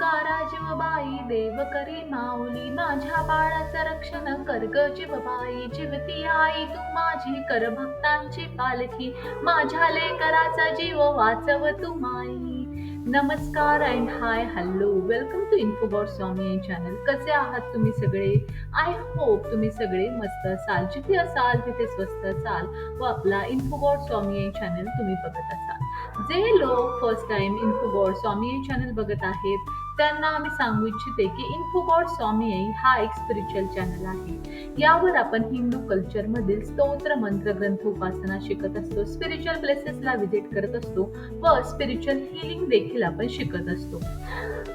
ओंकारा जीवबाई देव करे माऊली माझ्या बाळाचं रक्षण कर ग जीवबाई. जीवती आई तू माझी कर भक्तांची पालखी. माझ्या लेकराचा जीव वाचव तू माई. नमस्कार and hi hello welcome to Infobot Swami channel कसे आहात तुम्ही सगळे? आय होप तुम्ही सगळे मस्त असाल. जिथे असाल तिथे स्वस्त असाल. व आपला इन्फोबॉट स्वामी चॅनल तुम्ही बघत असाल. जे लोक first time Infobot Swami channel बघत आहेत त्यांना आम्ही सांगू इच्छिते की इन्फोबॉट स्वामी हा एक स्पिरिच्युअल चॅनल आहे. यावर आपण हिंदू कल्चरमधील स्तोत्र मंत्र ग्रंथ उपासना शिकत असतो स्पिरिच्युअल प्लेसेसला व्हिजिट करत असतो व स्पिरिच्युअल हिलिंग देखील आपण शिकत असतो.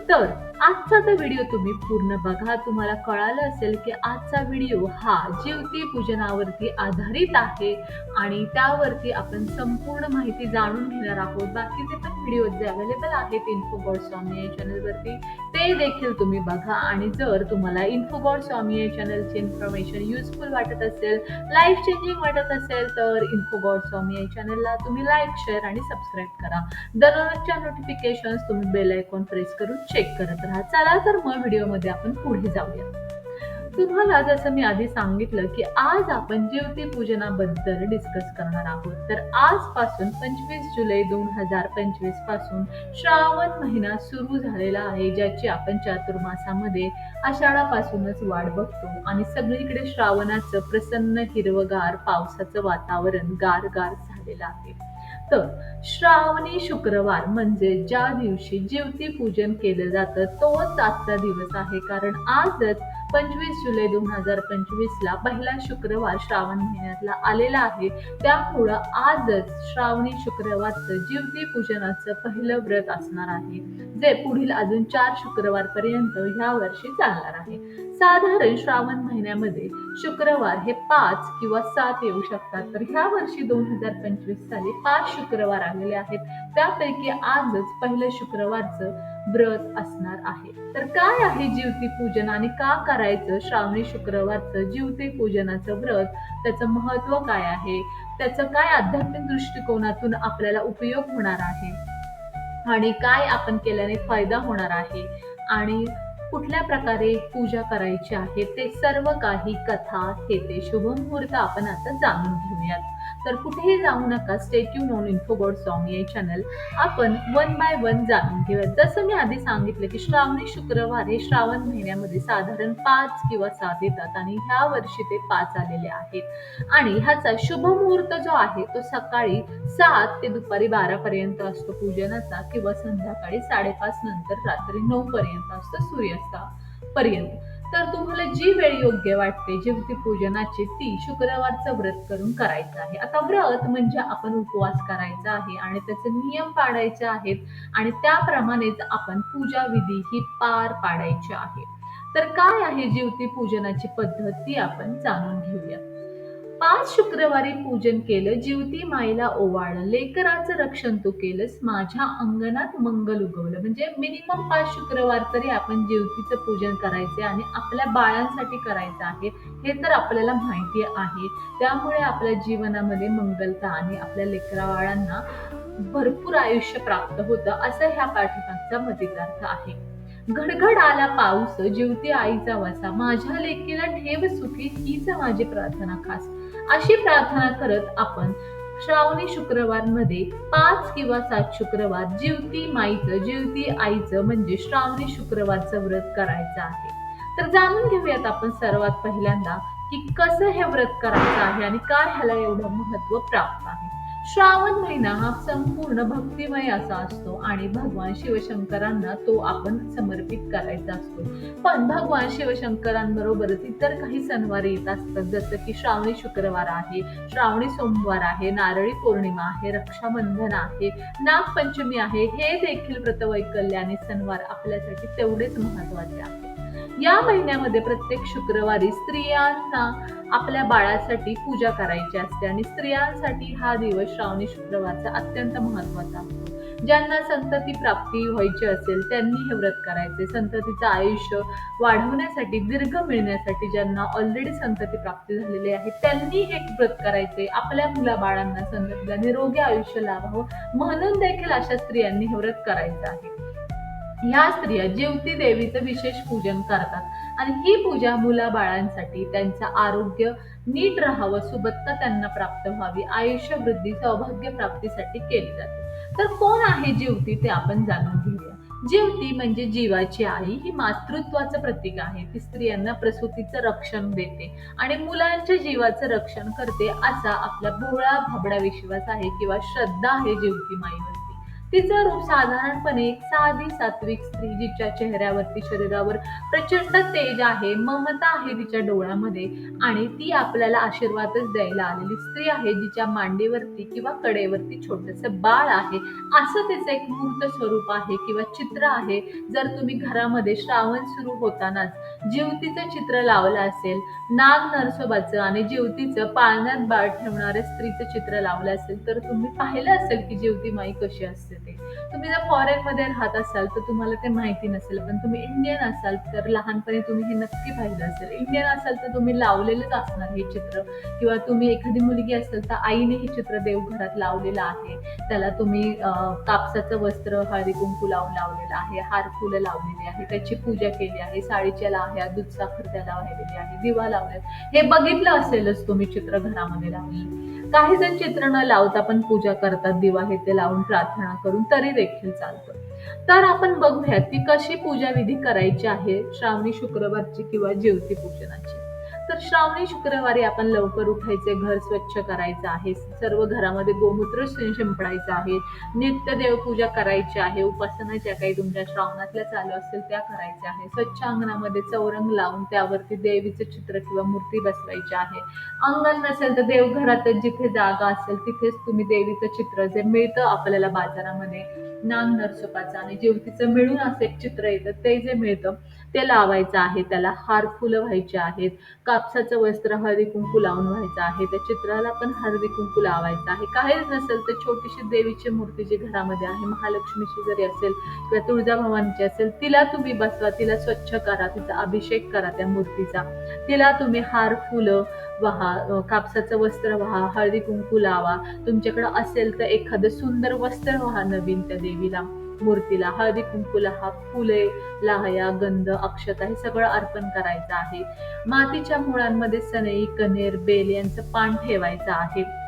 तर आजचा तर व्हिडिओ तुम्ही पूर्ण बघा तुम्हाला कळालं असेल की आजचा व्हिडिओ हा जीवती पूजनावरती आधारित आहे आणि त्यावरती आपण संपूर्ण माहिती जाणून घेणार आहोत. बाकीचे पण व्हिडिओ जे अवेलेबल आहेत इन्फोबॉट स्वामी या चॅनलवरती ते देखील तुम्ही बघा. आणि जर तुम्हाला इन्फोबॉट स्वामी या चॅनलची इन्फॉर्मेशन युजफुल वाटत असेल लाईफ चेंजिंग वाटत असेल तर इन्फोबॉट स्वामी या चॅनलला तुम्ही लाईक शेअर आणि सबस्क्राईब करा. दररोजच्या नोटिफिकेशन्स तुम्ही बेल आयकॉन प्रेस करून चेक करत राहा. चला तर मग व्हिडिओमध्ये आपण पुढे जाऊया. तुम्हाला जसं मी आधी सांगितलं की आज आपण ज्योती पूजनाबद्दल डिस्कस करणार आहोत. तर आजपासून पंचवीस जुलै दोन हजार पंचवीसपासून श्रावण महिना सुरू झालेला आहे ज्याची आपण चातुर्मासामध्ये आषाढापासूनच वाट बघतो. आणि सगळीकडे श्रावणाचं प्रसन्न हिरवगार पावसाचं वातावरण गार गार झालेलं आहे. तर श्रावणी शुक्रवार म्हणजे ज्या दिवशी जीवती पूजन केलं जातं तोच आजचा दिवस आहे. कारण आजच पंचवीस जुलै दोन हजार पंचवीसला पहिला शुक्रवार श्रावण महिन्यातला आलेला आहे. त्यामुळं आजच श्रावणी शुक्रवारचं जीवती पूजनाचं पहिलं व्रत असणार आहे. जे पुढील अजून चार शुक्रवार पर्यंत ह्या वर्षी चालणार आहे. साधारण श्रावण महिन्यामध्ये शुक्रवार हे पाच किंवा सात येऊ शकतात. तर ह्या वर्षी दोन हजार पंचवीस साली पाच शुक्रवार आलेले आहेत. त्यापैकी आजच पहिलं शुक्रवारचं व्रत असणार आहे. तर काय आहे जीवती पूजन आणि का करायचं श्रावणी शुक्रवारचं जीवती पूजनाचं व्रत? त्याचं महत्त्व काय आहे? त्याचं काय आध्यात्मिक दृष्टिकोनातून आपल्याला उपयोग होणार आहे? आणि काय आपण केल्याने फायदा होणार आहे? आणि कुठल्या प्रकारे पूजा करायची आहे? ते सर्व काही कथा हे ते शुभमुहूर्त आपण आता जाणून घेऊयात. तर कुठेही जाऊ नका. स्टेट्यू नॉन इन्फोबॉट स्वामी या चॅनल आपण वन बाय वन जाणून घेऊयात. जसं मी आधी सांगितलं की श्रावणी शुक्रवार हे श्रावण महिन्यामध्ये साधारण पाच किंवा सात येतात आणि ह्या वर्षी ते पाच आलेले आहेत. आणि ह्याचा शुभ मुहूर्त जो आहे तो सकाळी सात ते दुपारी बारा पर्यंत असतो पूजनाचा किंवा संध्याकाळी साडेपाच नंतर रात्री नऊ पर्यंत असतो सूर्यास्ता पर्यंत तर तुम्हाला जी वेळ योग्य वाटते जीवती पूजनाची ती शुक्रवारचं व्रत करून करायचं आहे. आता व्रत म्हणजे आपण उपवास करायचा आहे आणि त्याचे नियम पाडायचे आहेत आणि त्याप्रमाणेच आपण पूजा विधी ही पार पाडायची आहे. तर काय आहे जीवती पूजनाची पद्धत ती आपण जाणून घेऊया. पाच शुक्रवारी पूजन केलं जीवती माईला ओवाळलं लेकराचं रक्षण तू केलंस माझ्या अंगणात मंगल उगवलं. म्हणजे मिनिमम पाच शुक्रवार तरी आपण जीवतीचं पूजन करायचे आणि आपल्या बाळांसाठी करायचं आहे हे तर आपल्याला माहिती आहे. त्यामुळे आपल्या जीवनामध्ये मंगलता आणि आपल्या लेकरा बाळांना भरपूर आयुष्य प्राप्त होतं असं ह्या पाठीमागचा मतितार्थ आहे. घडघड आला पाऊस जीवती आईचा वसा माझ्या लेकीला ठेव सुखी हीच माझी प्रार्थना खास अशी प्रार्थना करत आपण श्रावणी शुक्रवारमध्ये पाच किंवा सात शुक्रवार जीवती माईचं जीवती आईचं म्हणजे श्रावणी शुक्रवारचं व्रत करायचं आहे. तर जाणून घेऊयात आपण सर्वात पहिल्यांदा की कसं हे व्रत करायचं आहे आणि काय ह्याला एवढं महत्त्व प्राप्त आहे. श्रावण महिना हा संपूर्ण भक्तिमय असा असतो आणि भगवान शिवशंकरांना तो आपण समर्पित करायचा असतो. पण भगवान शिवशंकरांबरोबरच इतर काही सणवार येत असतात जसं की श्रावणी शुक्रवार आहे श्रावणी सोमवार आहे नारळी पौर्णिमा आहे रक्षाबंधन आहे नागपंचमी आहे हे देखील व्रतवैकल्याने आणि सणवार आपल्यासाठी तेवढेच महत्त्वाचे आहे या महिन्यामध्ये प्रत्येक शुक्रवारी स्त्रियांना आपल्या बाळासाठी पूजा करायची असते आणि स्त्रियांसाठी हा दिवस श्रावणी शुक्रवारचा अत्यंत महत्त्वाचा असतो. ज्यांना संतती प्राप्ती व्हायची असेल त्यांनी हे व्रत करायचे. संततीचं आयुष्य वाढवण्यासाठी दीर्घ मिळण्यासाठी ज्यांना ऑलरेडी संतती प्राप्ती झालेली आहे त्यांनी हे व्रत करायचे. आपल्या मुला बाळांना संततीला निरोगी आयुष्य लाभावं म्हणून देखील अशा स्त्रियांनी हे व्रत करायचं आहे. ह्या स्त्रिया जीवती देवीचं विशेष पूजन करतात. आणि ही पूजा मुलाबाळांसाठी त्यांचं आरोग्य नीट राहावं सुबत्ता त्यांना प्राप्त व्हावी आयुष्य वृद्धी सौभाग्य प्राप्तीसाठी केली जाते. तर कोण आहे जीवती ते आपण जाणून घेऊया. जेवती म्हणजे जीवाची आई ही मातृत्वाचं प्रतीक आहे. ती स्त्रियांना प्रसूतीचं रक्षण देते आणि मुलांच्या जीवाचं रक्षण करते असा आपला भोळा भाबडा विश्वास आहे किंवा श्रद्धा आहे जेवती माईवर. तिचं रूप साधारणपणे एक साधी सात्विक स्त्री जिच्या चेहऱ्यावरती शरीरावर प्रचंड तेज आहे ममता आहे तिच्या डोळ्यामध्ये आणि ती आपल्याला आशीर्वादच द्यायला आलेली स्त्री आहे जिच्या मांडीवरती किंवा कडेवरती छोटस बाळ आहे. असं तिचं एक मूर्त स्वरूप आहे किंवा चित्र आहे. जर तुम्ही घरामध्ये श्रावण सुरू होतानाच जीवतीचं चित्र लावलं असेल नाग नरसोबाचं आणि जीवतीचं पाळण्यात बाळ ठेवणाऱ्या स्त्रीचं चित्र लावलं असेल तर तुम्ही पाहिलं असेल की जीवती माई कशी असते. असते तुम्ही जर फॉरेन मध्ये राहत असाल तर तुम्हाला ते माहिती नसेल पण तुम्ही इंडियन असाल तर लहानपणी तुम्ही हे नक्की पाहिलं असेल. इंडियन असाल तर तुम्ही लावलेलंच असणार हे चित्र. किंवा तुम्ही एखादी मुलगी असेल तर आईने हे चित्र देवघरात लावलेलं आहे. त्याला तुम्ही कापसाचं वस्त्र हळदी कुंकू लावून लावलेलं आहे हार फुलं लावलेली आहे त्याची पूजा केली आहे साडीच्या लाह्या दूध साखर त्याला वाहिलेली आहे दिवा लावले हे बघितलं असेलच तुम्ही चित्र घरामध्ये लावलेलं. काही जण चित्र न लावता पण पूजा करतात दिवा हे ते लावून प्रार्थना करून तरी देखील चालतं. तर आपण बघूया ती कशी पूजा विधी करायची आहे श्रावणी शुक्रवारची किंवा ज्योती पूजनाची तर श्रावणी शुक्रवारी आपण लवकर उठायचे घर स्वच्छ करायचं आहे. सर्व घरामध्ये गोमूत्र शिंपडायचं आहे. नित्य देवपूजा करायची आहे. उपासना ज्या काही तुमच्या श्रावणातल्या चालू असतील त्या करायच्या आहे. स्वच्छ अंगणामध्ये चौरंग लावून त्यावरती देवीचं चित्र किंवा मूर्ती बसवायची आहे. अंगण नसेल तर देवघरातच जिथे जागा असेल तिथेच तुम्ही देवीचं चित्र जे मिळतं आपल्याला बाजारामध्ये नाग नरसोपाचं आणि जेवतीचं मिळून असं एक चित्र येतं ते जे मिळतं ते लावायचं आहे त्याला हार फुलं व्हायचे आहेत कापसाचं वस्त्र हळदी कुंकू लावून व्हायचं आहे त्या चित्राला पण हळदी कुंकू लावायचं आहे. काहीच नसेल तर छोटीशी देवीची मूर्ती जी घरामध्ये आहे महालक्ष्मीची जरी असेल किंवा तुळजाभवानीची असेल तिला तुम्ही बसवा तिला स्वच्छ करा तिचा अभिषेक करा त्या मूर्तीचा. तिला तुम्ही हार फुलं वहा कापसाचं वस्त्र वहा हळदी कुंकू लावा. तुमच्याकडं असेल तर एखादं सुंदर वस्त्र वहा नवीन त्या देवीला. मूर्तीला हळदी कुंकूला हा फुले लाहया गंध अक्षता हे सगळं अर्पण करायचं आहे. मातीच्या मुळांमध्ये सनई कनेर बेल यांचं पान ठेवायचं आहे.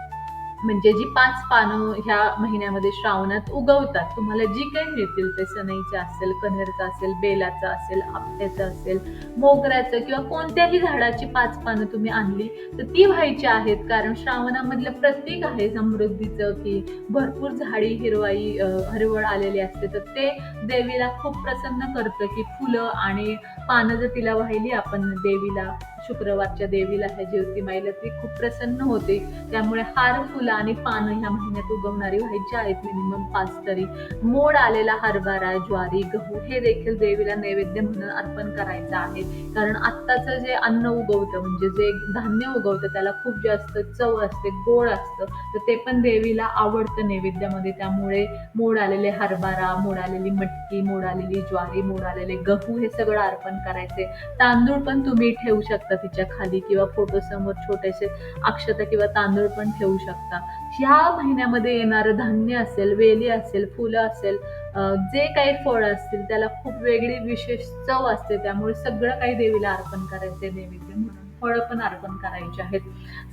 म्हणजे जी पाच पानं ह्या महिन्यामध्ये श्रावणात उगवतात तुम्हाला जी काही मिळतील ते सनईचं असेल कनेरचं असेल बेलाचं असेल आपट्याचं असेल मोगऱ्याचं किंवा कोणत्याही झाडाची पाच पानं तुम्ही आणली तर ती व्हायची आहेत. कारण श्रावणामधलं प्रतीक आहे समृद्धीचं की भरपूर झाडी हिरवाई हरवळ आलेली असते तर ते देवीला खूप प्रसन्न करतं की फुलं आणि पानं जर तिला वाहिली आपण देवीला शुक्रवारच्या देवीला ह्या ज्योती माईला ती खूप प्रसन्न होते. त्यामुळे हार फुलं आणि पानं ह्या महिन्यात उगवणारी व्हायची आहेत मिनिमम पाच तरी. मोड आलेला हरभरा ज्वारी गहू हे देखील देवीला नैवेद्य म्हणून अर्पण करायचं आहे. कारण आत्ताचं जे अन्न उगवतं म्हणजे जे धान्य उगवतं त्याला खूप जास्त चव असते गोड असतं. तर ते पण देवीला आवडतं नैवेद्यामध्ये. त्यामुळे मोड आलेले हरभरा मोड आलेली मटकी मोड आलेली ज्वारी मोड आलेले गहू हे सगळं अर्पण करायचे. तांदूळ पण तुम्ही ठेवू शकता. तिच्या खाली किंवा फोटो समोर छोटेसे अक्षता किंवा तांदूळ पण ठेवू शकता. ह्या महिन्यामध्ये येणारं धान्य असेल वेली असेल फुलं असेल जे काही फळ असतील त्याला खूप वेगळी विशेष चव असते. त्यामुळे सगळं काही देवीला अर्पण करायचं देवीचे. म्हणून फळं पण अर्पण करायची आहेत.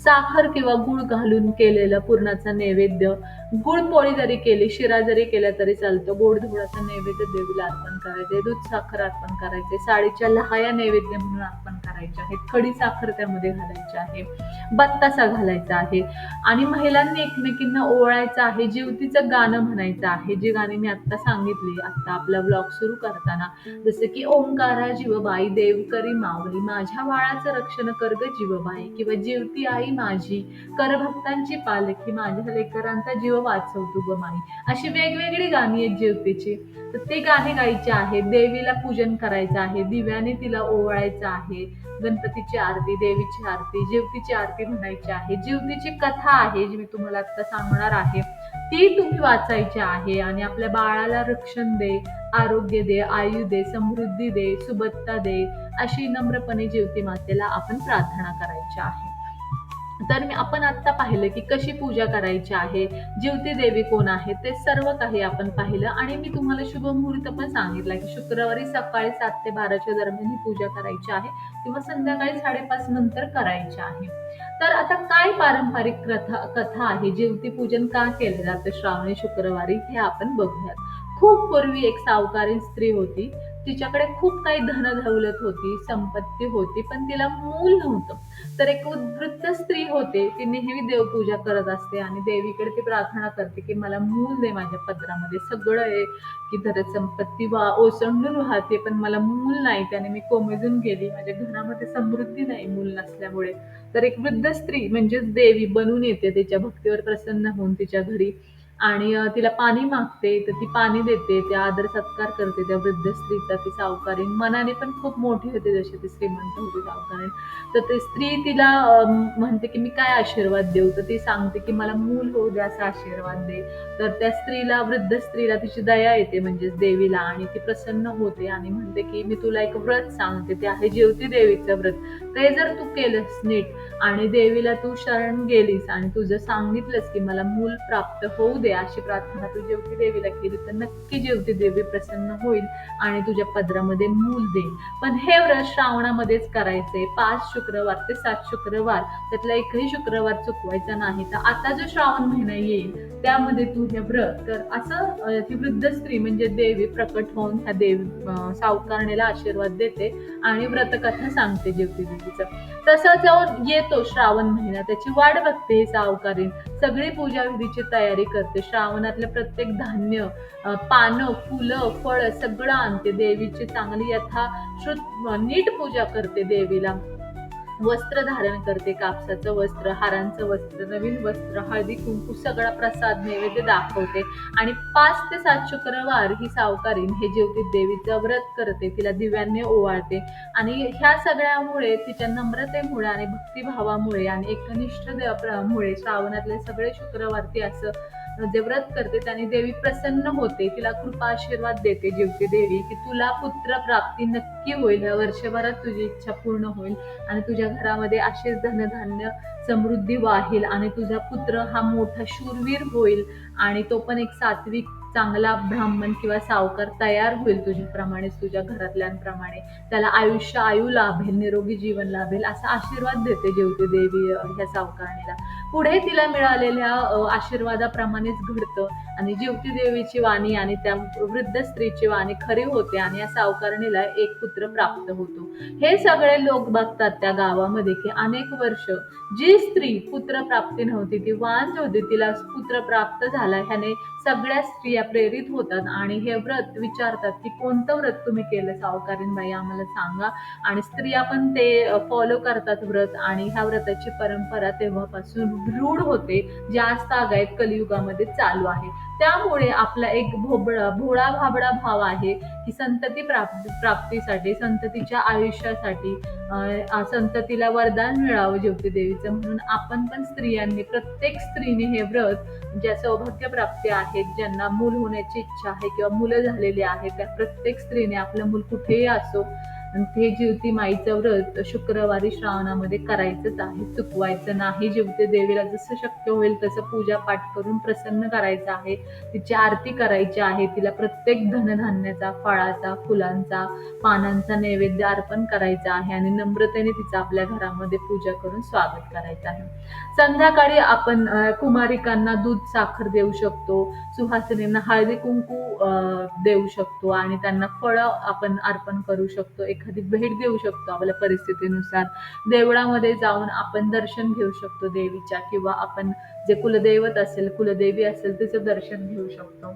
साखर किंवा गुळ घालून केलेलं पूर्णाचा नैवेद्य गुळ पोळी जरी केली शिरा जरी केला तरी चालतं. गोड धुळाचा नैवेद्य देवीला अर्पण करायचे दूध साखर अर्पण करायचे साडीच्या लहाया नैवेद्य म्हणून अर्पण करायचे आहेत. खडी साखर त्यामध्ये घालायची आहे बत्तासा घालायचा आहे आणि महिलांनी एकमेकींना ओवाळायचं आहे जीवतीचं गाणं म्हणायचं आहे. जी गाणी मी आता सांगितली आता आपला ब्लॉग सुरू करताना जसं की ओंकारा देव देवकरी मावळी माझ्या बाळाचं रक्षण कर्ग जीवबाई किंवा जीवती आई माझी करभक्तांची पालखी माझ्या लेकरांचा जीव वाचवतो ग माई. अशी वेगवेगळी गाणी आहेत जीवतीची. तर ते गाणी गायचे आहे देवीला पूजन करायचं आहे दिव्याने तिला ओवाळायचं आहे गणपतीची आरती देवीची आरती जीवतीची आरती म्हणायची आहे. जीवतीची कथा आहे जी मी तुम्हाला आता सांगणार आहे. ती तुम्ही वाचायची आहे आणि आपल्या बाळाला रक्षण दे आरोग्य दे आयु दे समृद्धी दे सुबत्ता दे अशी नम्रपणे जीवती मातेला आपण प्रार्थना करायची आहे. तर मी आपण आता पाहिलं की कशी पूजा करायची आहे जीवती देवी कोण आहे ते सर्व काही आपण पाहिलं आणि मी तुम्हाला शुभ मुहूर्त पण सांगितला की शुक्रवारी सकाळी सात ते बाराच्या दरम्यान ही पूजा करायची आहे किंवा संध्याकाळी साडेपाच नंतर करायची आहे. तर आता काय पारंपरिक कथा कथा आहे? जीवती पूजन का केलं जातं? श्रावणी शुक्रवारी हे आपण बघूयात. खूप पूर्वी एक सावकारी स्त्री होती. तिच्याकडे खूप काही धन दौलत होती संपत्ती होती पण तिला मूल नव्हतं. तर एक वृद्ध स्त्री होते ती नेहमी देवपूजा करत असते आणि देवीकडे ती प्रार्थना करते की मला मूल दे माझ्या पत्रामध्ये सगळं आहे की तर संपत्ती वा ओसंडून वाहते पण मला मूल नाही. त्याने मी कोमेजून गेली. माझ्या घरामध्ये समृद्धी नाही मूल नसल्यामुळे. तर एक वृद्ध स्त्री म्हणजेच देवी बनून येते तिच्या भक्तीवर प्रसन्न होऊन तिच्या घरी आणि तिला पाणी मागते तर ती पाणी देते त्या आदर सत्कार करते त्या वृद्ध स्त्रीचा ती सावकारी मनाने पण खूप मोठी होते जशी ती श्रीमंत होती सावकारी तर ते स्त्री तिला म्हणते की मी काय आशीर्वाद देऊ? तर ती सांगते की मला मूल होऊ दे असा आशीर्वाद दे. तर त्या स्त्रीला वृद्ध स्त्रीला तिची दया येते म्हणजेच देवीला. आणि ती प्रसन्न होते आणि म्हणते की मी तुला एक व्रत सांगते ते आहे जेवती देवीचं व्रत. ते जर तू केलंस नीट आणि देवीला तू शरण गेलीस आणि तुझं सांगितलंस की मला मूल प्राप्त होऊ दे अशी प्रार्थना तू जेवती देवीला केली तर नक्की जेवती देवी प्रसन्न होईल आणि तुझ्या पदरामध्ये मूल देईल. पण हे व्रत श्रावणामध्येच करायचंय. पाच शुक्रवार ते सात शुक्रवार त्यातला एकही शुक्रवार चुकवायचा नाही. तर आता जो श्रावण महिना येईल त्यामध्ये तू हे व्रत तर असं ती वृद्ध स्त्री म्हणजे देवी प्रकट होऊन ह्या देव सावकारणेला सावकारणीला आशीर्वाद देते आणि व्रतकथा सांगते जेवती देवीचं. तसं जाऊन येतो श्रावण महिना. त्याची वाट बघते ही सावकारीण सगळी पूजा विधीची तयारी करते. श्रावणातलं प्रत्येक धान्य पानं फुलं फळ सगळं आणते देवीची चांगली यथाश्रुत अं, नीट पूजा करते देवीला. वस्त्र धारण करते कापसाचं वस्त्र हारांचं वस्त्र नवीन वस्त्र हळदी कुंकू सगळा प्रसाद नैवेद्य दाखवते. आणि पाच ते सात शुक्रवार ही सावकारीन हे ज्योती देवीचं व्रत करते तिला दिव्याने ओवाळते. आणि ह्या सगळ्यामुळे तिच्या नम्रतेमुळे आणि भक्तिभावामुळे आणि एकनिष्ठ मुळे श्रावणातले सगळे शुक्रवार ती असं जे व्रत करते त्याने देवी प्रसन्न होते तिला कृपा आशीर्वाद देते जीवती देवी की तुला पुत्र प्राप्ती नक्की होईल या वर्षभरात तुझी इच्छा पूर्ण होईल आणि तुझ्या घरामध्ये असेच धनधान्य समृद्धी वाहील आणि तुझा पुत्र हा मोठा शूरवीर होईल आणि तो पण एक सात्विक चांगला ब्राह्मण किंवा सावकार तयार होईल तुझ्याप्रमाणे तुझ्या घरातल्यांप्रमाणे. त्याला आयुष्य आयु लाभेल निरोगी जीवन लाभेल असा आशीर्वाद देते जेवती देवी ह्या सावकारणीला. पुढे तिला मिळालेल्या आशीर्वादाप्रमाणेच घडतं आणि जीवती देवीची वाणी आणि त्या वृद्ध स्त्रीची वाणी खरी होते आणि या सावकारणीला एक पुत्र प्राप्त होतो. हे सगळे लोक बघतात त्या गावामध्ये की अनेक वर्ष जी स्त्री पुत्र प्राप्ती नव्हती ती वांज होती तिला पुत्र प्राप्त झाला ह्याने सगळ्या स्त्रिया प्रेरित होतात आणि हे व्रत विचारतात की कोणतं व्रत तुम्ही केलं सावकारीन बाई आम्हाला सांगा. आणि स्त्रिया पण ते फॉलो करतात व्रत आणि ह्या व्रताची परंपरा तेव्हापासून रूढ होते जास्त आज कलियुगामध्ये चालू आहे. त्यामुळे आपला एक भोबळा भोळा भाबडा भाव आहे. की संतती प्राप्ती प्राप्तीसाठी संततीच्या आयुष्यासाठी संततीला वरदान मिळावं ज्योती देवीचं. म्हणून आपण पण स्त्रियांनी प्रत्येक स्त्रीने हे व्रत ज्या सौभाग्य प्राप्ती आहेत ज्यांना मूल होण्याची इच्छा आहे किंवा मुलं झालेली आहेत त्या प्रत्येक स्त्रीने आपलं मूल कुठेही असो आणि ते जीवती माईचं व्रत शुक्रवारी श्रावणामध्ये करायचंच आहे. चुकवायचं नाही जीवते देवीला जसं शक्य होईल तसं पूजा पाठ करून प्रसन्न करायचं आहे. तिची आरती करायची आहे. तिला प्रत्येक धनधान्याचा फळाचा फुलांचा पानांचा नैवेद्य अर्पण करायचा आहे आणि नम्रतेने तिचं आपल्या घरामध्ये पूजा करून स्वागत करायचं आहे. संध्याकाळी आपण कुमारिकांना दूध साखर देऊ शकतो सुहासिनींना हळदी कुंकू देऊ शकतो आणि त्यांना फळं आपण अर्पण करू शकतो. एक एखादी भेट देऊ शकतो आपल्या परिस्थितीनुसार. देवळामध्ये जाऊन आपण दर्शन घेऊ शकतो देवीच्या किंवा आपण जे कुलदैवत असेल कुलदेवी असेल तिचं दर्शन घेऊ शकतो.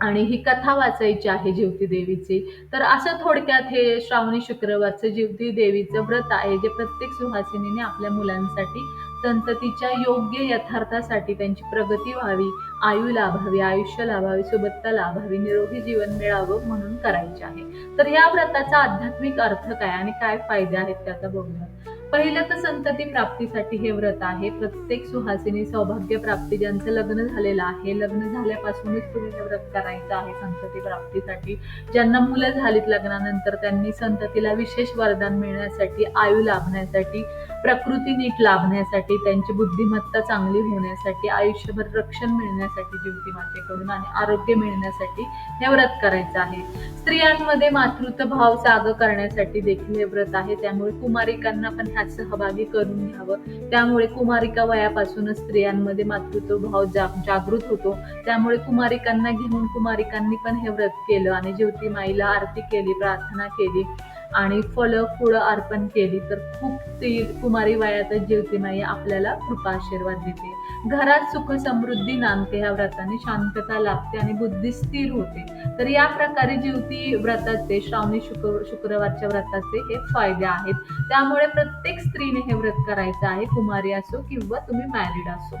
आणि ही कथा वाचायची आहे जीवती देवीची. तर असं थोडक्यात हे श्रावणी शुक्रवारचं जीवती देवीचं व्रत आहे जे प्रत्येक सुहासिनीने आपल्या मुलांसाठी संततीच्या योग्य यथार्थासाठी त्यांची प्रगती व्हावी आयु लाभावी आयुष्य लाभावी सुबत्ता लाभावी निरोगी जीवन मिळावं म्हणून करायचे आहे. तर या व्रताचा आध्यात्मिक अर्थ काय आणि काय फायदे आहेत ते आता बघूया. पहिलं तर संतती प्राप्तीसाठी हे व्रत आहे. प्रत्येक सुहासिनी सौभाग्य प्राप्ती ज्यांचं लग्न झालेलं आहे लग्न झाल्यापासूनच तुम्ही हे व्रत करायचं आहे संतती प्राप्तीसाठी. ज्यांना मुलं झालीत लग्नानंतर त्यांनी संततीला विशेष वरदान मिळण्यासाठी आयु लाभण्यासाठी प्रकृती नीट लाभण्यासाठी त्यांची बुद्धिमत्ता चांगली होण्यासाठी आयुष्यभर रक्षण मिळण्यासाठी जीवती मातेकडून आणि आरोग्य मिळण्यासाठी हे व्रत करायचं आहे. स्त्रियांमध्ये मातृत्व भाव जाग करण्यासाठी देखील हे व्रत आहे. त्यामुळे कुमारिकांना पण ह्यात सहभागी करून घ्यावं. त्यामुळे कुमारिका वयापासूनच स्त्रियांमध्ये मातृत्व भाव जाग जागृत होतो. त्यामुळे कुमारिकांना घेऊन कुमारिकांनी पण हे व्रत केलं आणि ज्योती माईला आरती केली प्रार्थना केली. आणि फळं फुळं अर्पण केली तर खूप ती कुमारी वयातच ज्योतिमाई आपल्याला कृपा आशीर्वाद देते. घरात सुख समृद्धी नांदते ह्या व्रताने शांतता लाभते आणि बुद्धी स्थिर होते. तर या प्रकारे ज्योती व्रताचे श्रावणी शुक्र शुक्रवारच्या व्रताचे हे फायदे आहेत. त्यामुळे प्रत्येक स्त्रीने हे व्रत करायचं आहे कुमारी असो किंवा तुम्ही मॅरिड असो.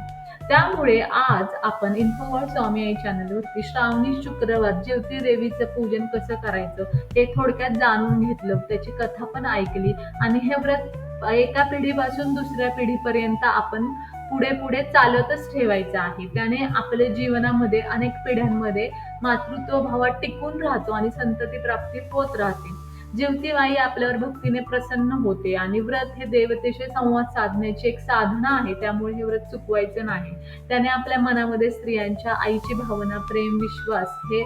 त्यामुळे आज आपण इन्फोवर्ड स्वामी आई चॅनलवरती श्रावणी शुक्रवार ज्योती देवीचं पूजन कसं करायचं हे थोडक्यात जाणून घेतलं. त्याची कथा पण ऐकली आणि हे व्रत एका पिढीपासून दुसऱ्या पिढीपर्यंत आपण पुढे पुढे चालतच ठेवायचं आहे. त्याने आपल्या जीवनामध्ये अनेक पिढ्यांमध्ये मातृत्व भावात टिकून राहतो आणि संतती प्राप्ती होत राहते. जेवतीमाई आपल्यावर भक्तीने प्रसन्न होते आणि व्रत हे देवतेशी संवाद साधण्याची एक साधना आहे. त्यामुळे हे व्रत चुकवायचं नाही. त्याने आपल्या मनामध्ये स्त्रियांच्या आईची भावना प्रेम विश्वास हे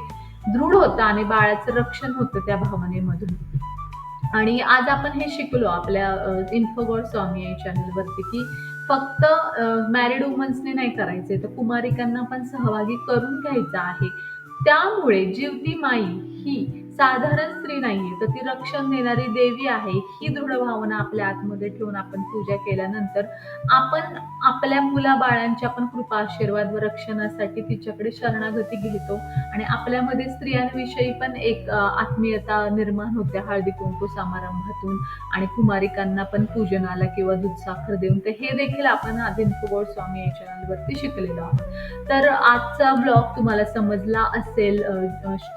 दृढ होतं आणि बाळाचं रक्षण होतं त्या भावनेमधून. आणि आज आपण हे शिकलो आपल्या इन्फोगॉड स्वामी या चॅनलवरती की फक्त मॅरिड वुमन्सने नाही करायचे तर कुमारिकांना पण सहभागी करून घ्यायचं आहे. त्यामुळे जीवती माई ही साधारण स्त्री नाहीये. तर ती रक्षण देणारी देवी आहे. ही दृढ भावना आपल्या आतमध्ये ठेवून आपण पूजा केल्यानंतर आपण आपल्या मुला बाळांच्या पण कृपा आशीर्वाद व रक्षणासाठी तिच्याकडे शरणागती घेतो. आणि आपल्यामध्ये स्त्रियांविषयी पण एक आत्मीयता निर्माण होते हळदी कुंकू समारंभातून. आणि कुमारिकांना पण पूजनाला किंवा दूधसाखर देऊन. तर हे देखील आपण आधी इन्फोगोड स्वामी या चॅनलवरती शिकलेलो आहोत. तर आजचा ब्लॉग तुम्हाला समजला असेल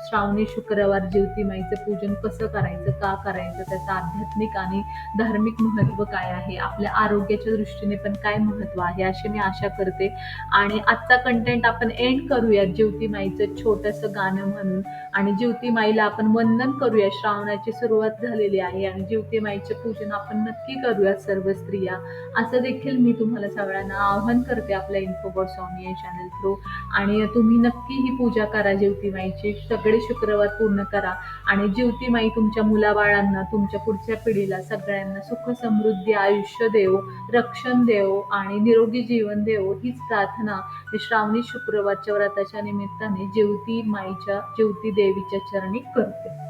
श्रावणी शुक्रवार ज्योतिमाईचं पूजन कसं करायचं का करायचं त्याचं आध्यात्मिक आणि धार्मिक महत्त्व काय आहे आपल्या आरोग्याच्या दृष्टीने पण काय महत्त्व आहे अशी मी आशा करते. आणि आजचा कंटेंट आपण एंड करूयात ज्योतिमाईचं छोटंसं गाणं म्हणून. आणि ज्योतिमाईला आपण वंदन करूया श्रावणाची सुरुवात झालेली आहे आणि ज्योतिमाईचे पूजन आपण नक्की करूया सर्व स्त्रिया. असं देखील मी तुम्हाला सगळ्यांना आवाहन करते आपल्या इन्फोबॉट स्वामी या चॅनल थ्रू आणि तुम्ही नक्की ही पूजा करा ज्योतिमाईची. सगळे शुक्रवार पूर्ण करा. आणि ज्योतिमाई तुमच्या मुलाबाळांना तुमच्या पुढच्या पिढीला सगळ्यांना सुख समृद्धी आयुष्य देव रक्षण देव आणि निरोगी जीवन देव हीच प्रार्थना श्रावणी शुक्रवारच्या व्रताच्या निमित्ताने जेवती माईच्या जेवती देवीच्या चरणी करते.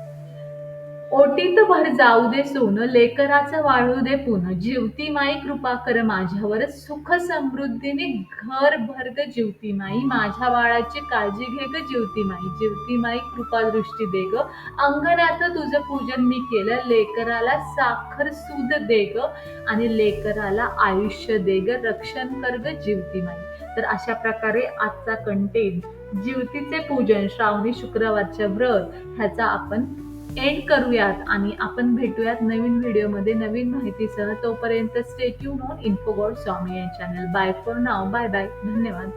ओटीत भर जाऊ दे सोनं लेकराचं वाळू दे पुन जीवती माई कृपा कर माझ्यावर सुख समृद्धीने घर भर ग जीवती माई. माझ्या बाळाची काळजी घे ग जीवती माई. जीवती माई कृपा दृष्टी दे ग. अंगणात तुझं पूजन मी केलं लेकराला साखर सूद दे ग. आणि लेकराला आयुष्य दे ग रक्षण कर ग जीवती माई. तर अशा प्रकारे आजचा कंटेंट जीवतीचे पूजन श्रावणी शुक्रवारच्या व्रत ह्याचा आपण एंड करूयात आणि आपण भेटूयात नवीन व्हिडिओमध्ये नवीन माहितीसह. तोपर्यंत स्टेट्यू ऑन इन्फोगॉड स्वामी या channel bye for now bye bye धन्यवाद.